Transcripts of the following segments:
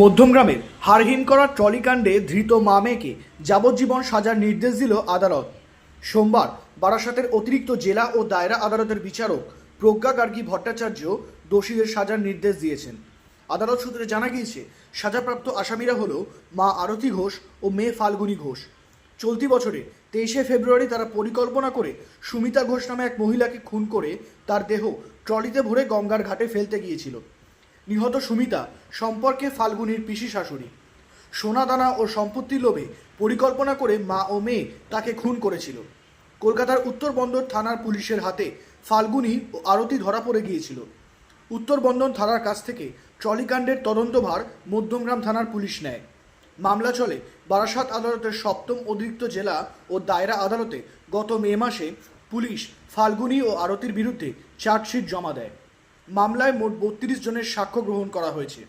মধ্যমগ্রামের হারহীন করা ট্রলিকাণ্ডে ধৃত মামেকে যাবজ্জীবন সাজার নির্দেশ দিল আদালত। সোমবার বারাসাতের অতিরিক্ত জেলা ও দায়রা আদালতের বিচারক প্রজ্ঞা গার্গী ভট্টাচার্য দোষীদের সাজার নির্দেশ দিয়েছেন। আদালত সূত্রে জানা গিয়েছে, সাজাপ্রাপ্ত আসামিরা হল মা আরতি ঘোষ ও মেয়ে ফাল্গুনী ঘোষ। চলতি বছরে তেইশে ফেব্রুয়ারি তারা পরিকল্পনা করে সুমিতা ঘোষ নামে এক মহিলাকে খুন করে তার দেহ ট্রলিতে ভরে গঙ্গার ঘাটে ফেলতে গিয়েছিল। নিহত সুমিতা সম্পর্কে ফাল্গুনির পিসি শাশুড়ি। সোনাদানা ও সম্পত্তির লোভে পরিকল্পনা করে মা ও মেয়ে তাকে খুন করেছিল। কলকাতার উত্তর বন্দর থানার পুলিশের হাতে ফাল্গুনি ও আরতি ধরা পড়ে গিয়েছিল। উত্তর বন্দর থানার কাছ থেকে ট্রলিকাণ্ডের তদন্তভার মধ্যমগ্রাম থানার পুলিশ নেয়। মামলা চলে বারাসাত আদালতের সপ্তম অতিরিক্ত জেলা ও দায়রা আদালতে গত মে মাসে পুলিশ ফাল্গুনি ও আরতির বিরুদ্ধে চার্জশিট জমা দেয়। মামলায় মোট বত্রিশ জনের সাক্ষ্য গ্রহণ করা হয়েছে।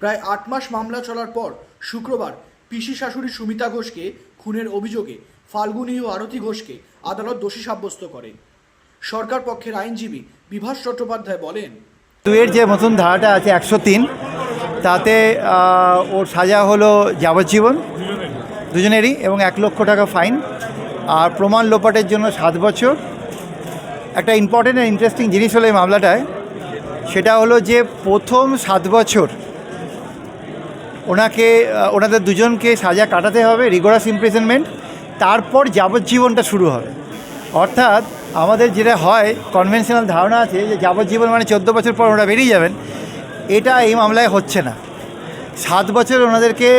প্রায় আট মাস মামলা চলার পর শুক্রবার পিসি শাশুড়ি সুমিতা ঘোষকে খুনের অভিযোগে ফাল্গুনি ও আরতি ঘোষকে আদালত দোষী সাব্যস্ত করে সরকার পক্ষের আইনজীবী বিভাস চট্টোপাধ্যায় বলেন, দুয়ের যে নতুন ধারাটা আছে একশো তিন, তাতে ওর সাজা হলো যাবজ্জীবন, দুজনেরই, এবং এক লক্ষ টাকা ফাইন, আর প্রমাণ লোপাটের জন্য সাত বছর। একটা ইম্পর্টেন্ট ইন্টারেস্টিং জিনিস হলো এই মামলাটায় সেটা হলো যে প্রথম সাত বছর ওনাকে ওনাদের দুজনকে সাজা কাটাতে হবে রিগোরাস ইমপ্রিজনমেন্ট তারপর যাবজ্জীবনটা শুরু হবে। অর্থাৎ আমাদের যেটা হয় কনভেনশনাল ধারণা আছে যে যাবজ্জীবন মানে চোদ্দ বছর পর ওরা বেরিয়ে যাবেন, এটা এই মামলায় হচ্ছে না। সাত বছর ওনাদেরকে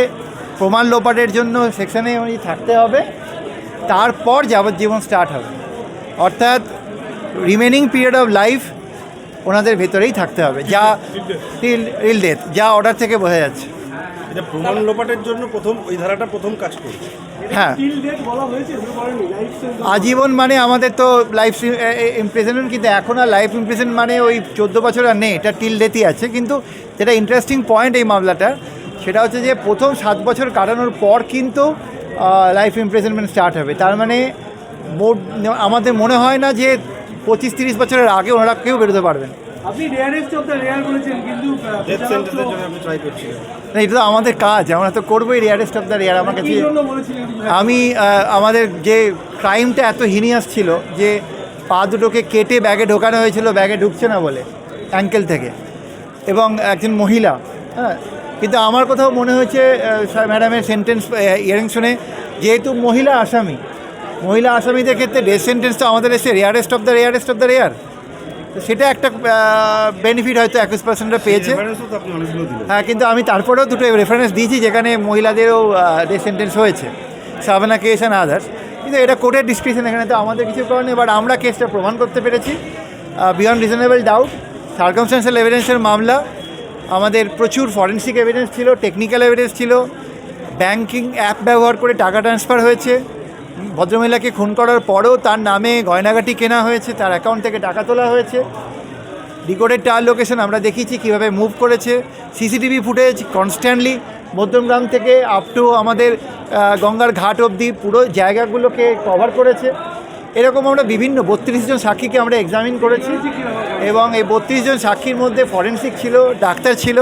প্রমাণ লোপাটের জন্য সেকশনে উনি থাকতে হবে, তারপর যাবজ্জীবন স্টার্ট হবে। অর্থাৎ রিমেনিং পিরিয়ড অফ লাইফ ওনাদের ভেতরেই থাকতে হবে। যা টিল রিল ডেথ যা অর্ডার থেকে বোঝা যাচ্ছে। এটা প্রমাণ লোপাটের জন্য প্রথম ওই ধারাটা প্রথম কাজ করছে হ্যাঁ। আজীবন মানে আমাদের তো লাইফ ইমপ্রেজনমেন্ট কিন্তু এখন আর লাইফ ইমপ্রেজন মানে ওই চোদ্দ বছর আর নেই এটা টিল ডেথই আছে। কিন্তু যেটা ইন্টারেস্টিং পয়েন্ট এই মামলাটা সেটা হচ্ছে যে প্রথম সাত বছর কাটানোর পর কিন্তু লাইফ ইমপ্রেজনমেন্ট স্টার্ট হবে। তার মানে আমাদের মনে হয় না যে পঁচিশ তিরিশ বছরের আগে ওনারা কেউ বেরোতে পারবেন। আপনি বলেছেন কিন্তু না এটা তো আমাদের কাজ আমরা তো করবোই রিয়ারেস্ট অফ দ্য রিয়ার আমার কাছে কিছু আমি আমাদের যে ক্রাইমটা এত হিনিয়াস ছিল যে পা দুটোকে কেটে ব্যাগে ঢোকানো হয়েছিল ব্যাগে ঢুকছে না বলে অ্যাঙ্কেল থেকে। এবং একজন মহিলা হ্যাঁ কিন্তু আমার কোথাও মনে হয়েছে ম্যাডামের সেন্টেন্স ইয়ারিং শুনে যেহেতু মহিলা আসামি মহিলা আসামিদের ক্ষেত্রে ডেথ সেন্টেন্স তো আমাদের এসে rarest of the rarest of the rare তো সেটা একটা বেনিফিট হয়তো একুশ পার্সেন্টটা পেয়েছে। হ্যাঁ কিন্তু আমি তারপরেও দুটো রেফারেন্স দিয়েছি যেখানে মহিলাদেরও ডেথ সেন্টেন্স হয়েছে। সাবানা কেস অ্যান্ড আদার্স কিন্তু এটা কোর্টের ডিসক্রিপশন এখানে তো আমাদের কিছু করার নেই। বাট আমরা কেসটা প্রমাণ করতে পেরেছি। বিয়ন্ড রিজনেবল ডাউট সার্কামস্টান্সিয়াল এভিডেন্সের মামলা আমাদের প্রচুর ফরেন্সিক এভিডেন্স ছিল টেকনিক্যাল এভিডেন্স ছিল ব্যাংকিং অ্যাপ ব্যবহার করে টাকা ট্রান্সফার হয়েছে। ভদ্রমহিলাকে খুন করার পরেও তার নামে গয়নাগাটি কেনা হয়েছে, তার অ্যাকাউন্ট থেকে টাকা তোলা হয়েছে। ডিকোডেড টাওয়ার লোকেশন আমরা দেখিয়েছি, কীভাবে মুভ করেছে। সিসিটিভি ফুটেজ কনস্ট্যান্টলি মধ্যমগ্রাম থেকে আপ টু আমাদের গঙ্গার ঘাট অবধি পুরো জায়গাগুলোকে কভার করেছে। এরকম আমরা বিভিন্ন বত্রিশ জন সাক্ষীকে আমরা এক্সামিন করেছি এবং এই বত্রিশ জন সাক্ষীর মধ্যে ফরেন্সিক ছিল, ডাক্তার ছিল।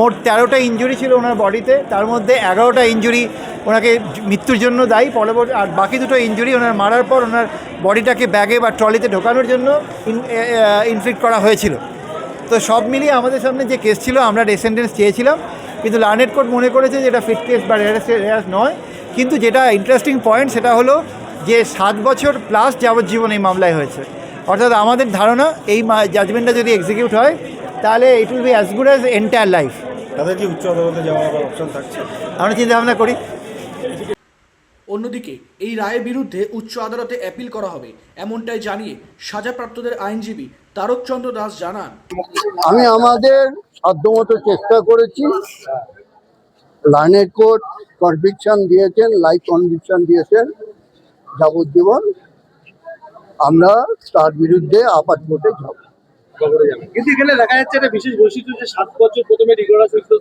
মোট তেরোটা ইঞ্জুরি ছিল ওনার বডিতে তার মধ্যে এগারোটা ইঞ্জুরি ওনাকে মৃত্যুর জন্য দায়ী পরবর্তী আর বাকি দুটো ইঞ্জুরি ওনার মারার পর ওনার বডিটাকে ব্যাগে বা ট্রলিতে ঢোকানোর জন্য ইনফ্লিক্ট করা হয়েছিল। তো সব মিলিয়ে আমাদের সামনে যে কেস ছিল আমরা ডেসেন্ডেন্স চেয়েছিলাম কিন্তু লার্নেট কোর্ট মনে করেছে যে এটা ফিট কেস বা রেয়ার নয়। কিন্তু যেটা ইন্টারেস্টিং পয়েন্ট সেটা হলো যে সাত বছর প্লাস যাবজ্জীবন এই মামলায় হয়েছে। অর্থাৎ আমাদের ধারণা এই জাজমেন্টটা যদি এক্সিকিউট হয় তাহলে it will be as good as entire life তাদের কি উচ্চ আদালতে যাওয়ার অপশন থাকছে? আমরা চিন্তা ভাবনা করি। অন্যদিকে এই রায়ের বিরুদ্ধে উচ্চ আদালতে অ্যাপিল করা হবে এমনটাই জানিয়ে সাজাপ্রাপ্তদের আইনজীবী তারকচন্দ্র দাস জানান। আমি আমাদের সাধ্যমতো চেষ্টা করেছি। লার্নেড কোর্ট কনভিকশন দিয়েছেন লাইফ কনভিকশন দিয়েছেন যাবজ্জীবন। আমরা তার বিরুদ্ধে আপাত কোর্টে যাব। কিন্তু এখানে দেখা যাচ্ছে একটা বিশেষ বৈশিষ্ট্য যে সাত বছর প্রথমে রিগোরাস ফর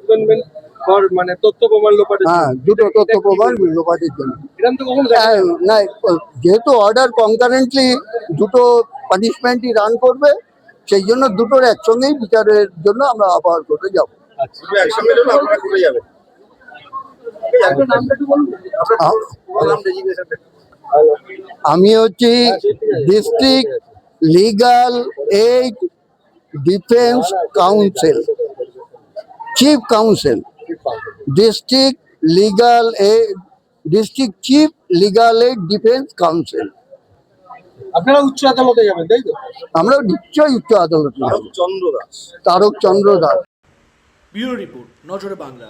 মানে তথ্য প্রমাণ লোপাটের হ্যাঁ দুটো তথ্য প্রমাণ লোপাটের জন্য। এরকম তো কখনো হ্যাঁ, না যেহেতু অর্ডার কনকারেন্টলি দুটো পানিশমেন্টই রান করবে সেই জন্য দুটোর একসঙ্গেই বিচারের জন্য আমরা আপাত কোর্টে যাব। আচ্ছা আমি হচ্ছি district legal aid defence counsel chief counsel district legal aid district chief legal aid defence counsel আপনারা উচ্চ আদালতে যাবেন তাই তো? আমরা নিশ্চয়ই উচ্চ আদালতে যাব। চন্দ্র দাস। তারক চন্দ্র দাস। ব্যুরো রিপোর্ট নজরে বাংলা।